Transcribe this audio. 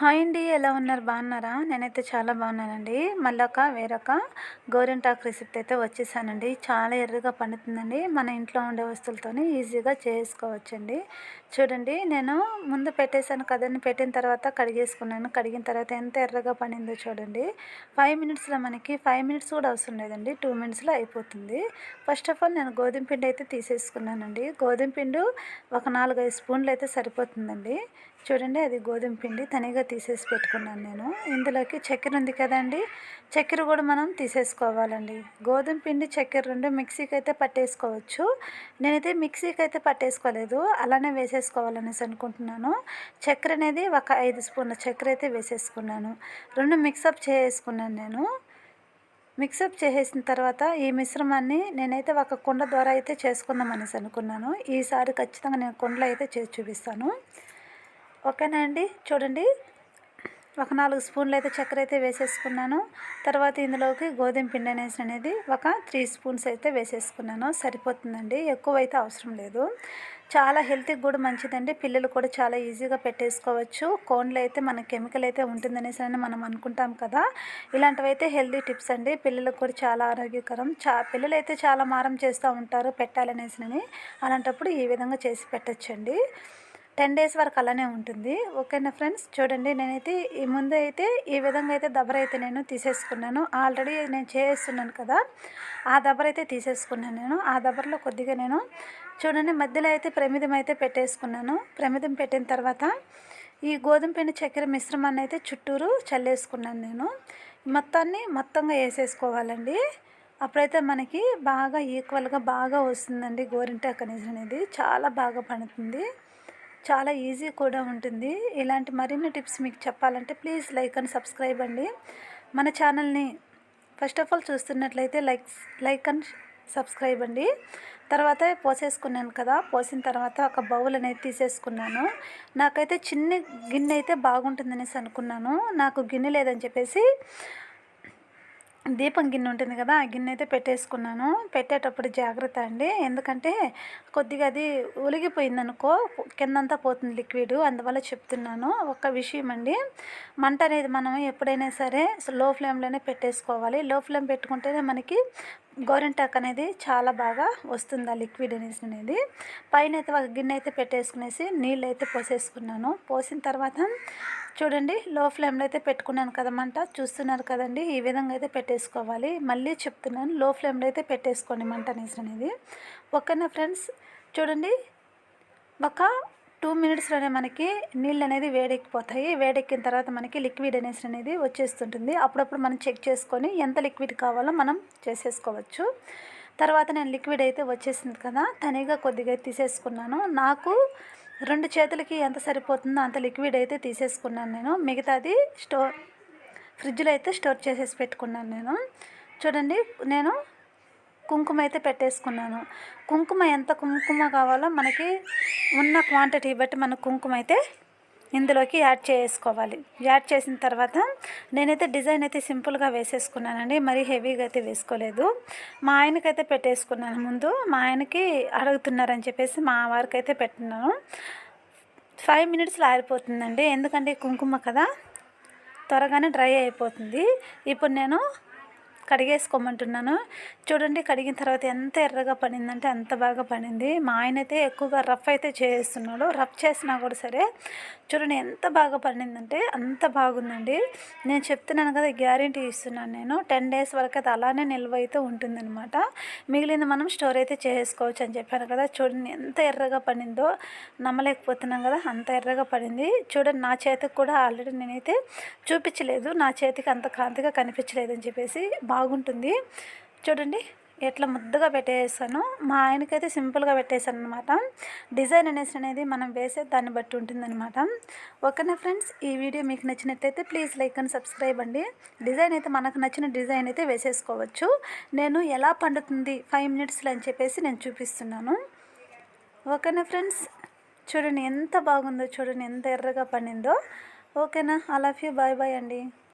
Hi అండి ఎలా ఉన్నారు? బాగున్నారా? నేనైతే చాలా బాగున్నానండి. మళ్ళీ ఒక వేరొక గోరింటాకు రెసిపీ అయితే వచ్చేసానండి. చాలా ఎర్రగా పండుతుందండి. మన ఇంట్లో ఉండే వస్తువులతోనే ఈజీగా చేసుకోవచ్చండి. చూడండి నేను ముందు పెట్టేశాను కదండి. పెట్టిన తర్వాత కడిగేసుకున్నాను. కడిగిన తర్వాత ఎంత ఎర్రగా పండిందో చూడండి. ఫైవ్ మినిట్స్లో మనకి ఫైవ్ మినిట్స్ కూడా అవసరం లేదండి. టూ మినిట్స్లో అయిపోతుంది. ఫస్ట్ ఆఫ్ ఆల్ నేను గోధుమ పిండి అయితే తీసేసుకున్నానండి. గోధుమ పిండి ఒక నాలుగైదు స్పూన్లు అయితే సరిపోతుందండి. చూడండి అది గోధుమ పిండి తనిగా తీసేసి పెట్టుకున్నాను నేను. ఇందులోకి చక్కెర ఉంది కదండి చక్కెర కూడా మనం తీసేసుకోవాలండి. గోధుమ పిండి చక్కెర రెండు మిక్సీకి అయితే పట్టేసుకోవచ్చు. నేనైతే మిక్సీకి అయితే పట్టేసుకోలేదు అలానే వేసేసుకోవాలనేసి అనుకుంటున్నాను. చక్కెర అనేది ఒక ఐదు స్పూన్ల చక్కెర అయితే వేసేసుకున్నాను. రెండు మిక్సప్ చేసుకున్నాను నేను. మిక్సప్ చేసేసిన తర్వాత ఈ మిశ్రమాన్ని నేనైతే ఒక కుండ ద్వారా అయితే చేసుకుందాం అనేసి అనుకున్నాను. ఈసారి ఖచ్చితంగా నేను కుండలో అయితే చేసి చూపిస్తాను. ఓకేనా అండి? చూడండి. ఒక నాలుగు స్పూన్లు అయితే చక్కెర అయితే వేసేసుకున్నాను. తర్వాత ఇందులోకి గోధుమ పిండి అనేసి అనేది ఒక త్రీ స్పూన్స్ అయితే వేసేసుకున్నాను. సరిపోతుందండి. ఎక్కువ అయితే అవసరం లేదు. చాలా హెల్త్కి కూడా మంచిదండి. పిల్లలు కూడా చాలా ఈజీగా పెట్టేసుకోవచ్చు. కోన్లు అయితే మన కెమికల్ అయితే ఉంటుందనేసి అని మనం అనుకుంటాం కదా. ఇలాంటివైతే హెల్తీ టిప్స్ అండి. పిల్లలకు కూడా చాలా ఆరోగ్యకరం. చా పిల్లలు అయితే చాలా మారం చేస్తూ ఉంటారు పెట్టాలనేసి అలాంటప్పుడు ఈ విధంగా చేసి పెట్టచ్చండి. టెన్ డేస్ వరకు అలానే ఉంటుంది. ఓకేనా ఫ్రెండ్స్? చూడండి నేనైతే ఈ ముందు అయితే ఈ విధంగా అయితే దబ్బర అయితే నేను తీసేసుకున్నాను. ఆల్రెడీ నేను చేస్తున్నాను కదా ఆ దబ్బర అయితే తీసేసుకున్నాను నేను. ఆ దబ్బరలో కొద్దిగా నేను చూడండి మధ్యలో అయితే ప్రమిదం అయితే పెట్టేసుకున్నాను. ప్రమిదం పెట్టిన తర్వాత ఈ గోధుమ పిండి చక్కెర మిశ్రమాన్ని అయితే చుట్టూరు చల్లేసుకున్నాను నేను. మొత్తాన్ని మొత్తంగా వేసేసుకోవాలండి. అప్పుడైతే మనకి బాగా ఈక్వల్గా బాగా వస్తుందండి గోరింటాకనేజ్ అనేది. చాలా బాగా పండుతుంది. చాలా ఈజీ కూడా ఉంటుంది. ఇలాంటి మరిన్ని టిప్స్ మీకు చెప్పాలంటే ప్లీజ్ లైక్ అండ్ సబ్స్క్రైబ్ అండి. మన ఛానల్ని ఫస్ట్ ఆఫ్ ఆల్ చూస్తున్నట్లయితే లైక్ లైక్ అండ్ సబ్స్క్రైబ్ అండి. తర్వాత పోసేసుకున్నాను కదా పోసిన తర్వాత ఒక బౌల్ అనేది తీసేసుకున్నాను. నాకైతే చిన్న గిన్నె అయితే బాగుంటుందనేసి అనుకున్నాను. నాకు గిన్నె లేదని చెప్పేసి దీపం గిన్నె ఉంటుంది కదా ఆ గిన్నె అయితే పెట్టేసుకున్నాను. పెట్టేటప్పుడు జాగ్రత్త అండి. ఎందుకంటే కొద్దిగా అది ఒలిగిపోయింది అనుకో కిందంతా పోతుంది లిక్విడ్. అందువల్ల చెప్తున్నాను ఒక విషయం అండి. మంట అనేది మనం ఎప్పుడైనా సరే లో ఫ్లేమ్లోనే పెట్టేసుకోవాలి. లో ఫ్లేమ్ పెట్టుకుంటేనే మనకి గోరింటాక్ అనేది చాలా బాగా వస్తుంది ఆ లిక్విడ్ అనేసి అనేది. పైన అయితే ఒక గిన్నె అయితే పెట్టేసుకునేసి నీళ్ళు అయితే పోసేసుకున్నాను. పోసిన తర్వాత చూడండి లో ఫ్లేమ్లో అయితే పెట్టుకున్నాను కదమంట చూస్తున్నారు కదండి ఈ విధంగా అయితే పెట్టేసుకోవాలి. మళ్ళీ చెప్తున్నాను లో ఫ్లేమ్లో అయితే పెట్టేసుకోండి మంట అనేసి అనేది. ఓకేనా ఫ్రెండ్స్? చూడండి ఒక టూ మినిట్స్లోనే మనకి నీళ్ళు అనేది వేడెక్కిపోతాయి. వేడెక్కిన తర్వాత మనకి లిక్విడ్ అనేసి అనేది వచ్చేస్తుంటుంది. అప్పుడప్పుడు మనం చెక్ చేసుకొని ఎంత లిక్విడ్ కావాలో మనం చేసేసుకోవచ్చు. తర్వాత నేను లిక్విడ్ అయితే వచ్చేసింది కదా తనిగా కొద్దిగా తీసేసుకున్నాను. నాకు రెండు చేతులకి ఎంత సరిపోతుందో అంత లిక్విడ్ అయితే తీసేసుకున్నాను నేను. మిగతాది స్టోర్ ఫ్రిడ్జ్లో అయితే స్టోర్ చేసేసి పెట్టుకున్నాను నేను. చూడండి నేను కుంకుమ అయితే పెట్టేసుకున్నాను. కుంకుమ ఎంత కుంకుమ కావాలో మనకి ఉన్న క్వాంటిటీ బట్టి మన కుంకుమ అయితే ఇందులోకి యాడ్ చేసుకోవాలి. యాడ్ చేసిన తర్వాత నేనైతే డిజైన్ అయితే సింపుల్గా వేసేసుకున్నానండి. మరీ హెవీగా అయితే వేసుకోలేదు. మా ఆయనకైతే పెట్టేసుకున్నాను ముందు. మా ఆయనకి అడుగుతున్నారని చెప్పేసి మా వారికి అయితే పెట్టినాను ఫైవ్ మినిట్స్లో ఆరిపోతుందండి. ఎందుకంటే కుంకుమ కదా త్వరగానే డ్రై అయిపోతుంది. ఇప్పుడు నేను కడిగేసుకోమంటున్నాను. చూడండి కడిగిన తర్వాత ఎంత ఎర్రగా పడిందంటే అంత బాగా పడింది. మా ఆయన అయితే ఎక్కువగా రఫ్ అయితే చేస్తున్నాడు. రఫ్ చేసినా కూడా సరే చూడండి ఎంత బాగా పండిందంటే అంత బాగుందండి. నేను చెప్తున్నాను కదా గ్యారంటీ ఇస్తున్నాను నేను. టెన్ డేస్ వరకు అయితే అలానే నిల్వ అయితే ఉంటుందన్నమాట. మిగిలింది మనం స్టోర్ అయితే చేసుకోవచ్చు అని చెప్పాను కదా. చూడండి ఎంత ఎర్రగా పడిందో నమ్మలేకపోతున్నాం కదా అంత ఎర్రగా పడింది. చూడండి నా చేతికి కూడా ఆల్రెడీ నేనైతే చూపించలేదు. నా చేతికి అంత కాంతిగా కనిపించలేదు అని చెప్పేసి బాగుంటుంది. చూడండి ఎట్లా ముద్దగా పెట్టేసాను మా ఆయనకైతే సింపుల్గా పెట్టేశాను అనమాట డిజైన్ అనేసి అనేది మనం వేసే దాన్ని బట్టి ఉంటుందన్నమాట. ఓకేనా ఫ్రెండ్స్? ఈ వీడియో మీకు నచ్చినట్లయితే ప్లీజ్ లైక్ అండ్ సబ్స్క్రైబ్ అండి. డిజైన్ అయితే మనకు నచ్చిన డిజైన్ అయితే వేసేసుకోవచ్చు. నేను ఎలా పండుతుంది ఫైవ్ మినిట్స్లో అని చెప్పేసి నేను చూపిస్తున్నాను. ఓకేనా ఫ్రెండ్స్? చూడండి ఎంత బాగుందో చూడండి ఎంత ఎర్రగా పండిందో. ఓకేనా? I love you bye bye అండి.